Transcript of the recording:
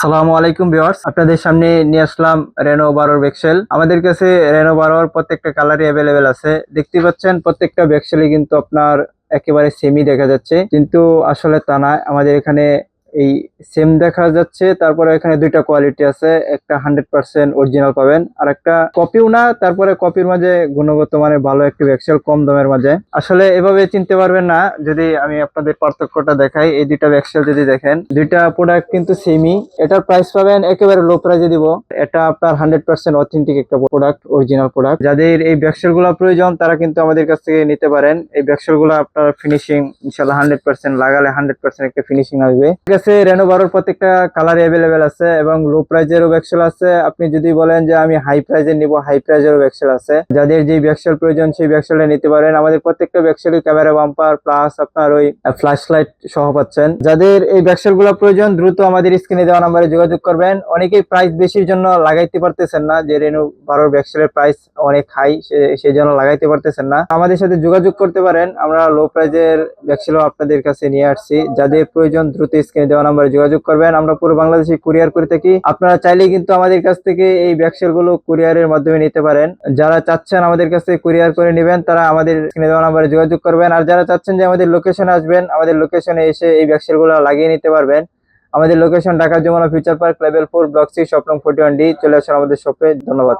সালামু আলাইকুম ভিউয়ার্স। আপনাদের সামনে নিয়ে আসলাম রেনো বারোর বেক্সেল আমাদের কাছে রেনো বারোর প্রত্যেকটা কালারই অ্যাভেলেবেল আছে। দেখতে পাচ্ছেন, প্রত্যেকটা বেক্সেলই কিন্তু আপনার একেবারে সেমি দেখা যাচ্ছে। কিন্তু আসলে তা না আমাদের এখানে এই সেম দেখা যাচ্ছে। তারপরে এখানে দুইটা কোয়ালিটি আছে। একটা হান্ড্রেড পার্সেন্ট অরিজিনাল পাবেন। আর একটা কপিও না, তারপরে কপির মাঝে গুণগত মানে ভালো একটি ভেক্সেল কম দামের মাঝে। আসলে এভাবে চিনতে পারবেন না। যদি আমি আপনাদের পার্থক্যটা দেখাই, এই দুইটা ভেক্সেল যদি দেখেন, দুইটা প্রোডাক্ট কিন্তু সেমই এটার প্রাইস পাবেন একেবারে লো প্রাইজে দিব। এটা আপনার হান্ড্রেড পার্সেন্ট অথেন্টিক একটা প্রোডাক্ট অরিজিনাল প্রোডাক্ট যাদের এই ভেক্সেলগুলো প্রয়োজন, তারা কিন্তু আমাদের কাছ থেকে নিতে পারেন। এই ভেক্সেলগুলো আপনার ফিনিশিং ইনশাল্লাহ হান্ড্রেড পার্সেন্ট লাগালে হান্ড্রেড পার্সেন্ট একটা ফিনিশিং আসবে। রেনো বারোর প্রত্যেকটা কালার অ্যাভেলেবেল আছে এবং লো প্রাইজেরও ভেক্সেল আছে। আপনি যদি বলেন যে আমি হাই প্রাইজের নিব হাই প্রাইজেরও ভেক্সেল আছে। যাদের যে ভেক্সেল প্রয়োজন সেই ভেক্সেলটা নিতে পারেন। আমাদের প্রত্যেকটা ভেক্সেলই ক্যামেরা বাম্পার প্লাস আপনার ওই ফ্ল্যাশ লাইট সহ পাচ্ছেন। যাদের এই ভেক্সেলগুলো প্রয়োজন, দ্রুত আমাদের স্ক্রিনে দেওয়া নাম্বারে যোগাযোগ করবেন। অনেকেই প্রাইস বেশির জন্য লাগাইতে পারতেছেন না, যে রেনু বারোর ভেক্সেলের প্রাইস অনেক হাই সেই জন্য লাগাইতে পারতেছেন না। আমাদের সাথে যোগাযোগ করতে পারেন। আমরা লো প্রাইজের ভেক্সেলও আপনাদের কাছে নিয়ে আসছি। যাদের প্রয়োজন, দ্রুত স্ক্রিনে দেওয়া নাম্বারে যোগাযোগ করবেন। আমরা পুরো বাংলাদেশে কুরিয়ার করে থাকি। আপনারা চাইলেই কিন্তু আমাদের কাছ থেকে এই ভেক্সেলগুলো কুরিয়ারের মাধ্যমে নিতে পারেন। যারা চাচ্ছেন আমাদের কাছ থেকে কুরিয়ার করে নেবেন, তারা আমাদের স্ক্রিনে দেওয়া নাম্বারে যোগাযোগ করবেন। আর যারা চাচ্ছেন যে আমাদের লোকেশনে আসবেন, আমাদের লোকেশনে এসে এই ভেক্সেলগুলো লাগিয়ে নিতে পারবেন। আমাদের location Dhaka Jamuna future park level four block C নং ফোর্টি ওয়ান ডি চলে আসুন আমাদের শপে ধন্যবাদ।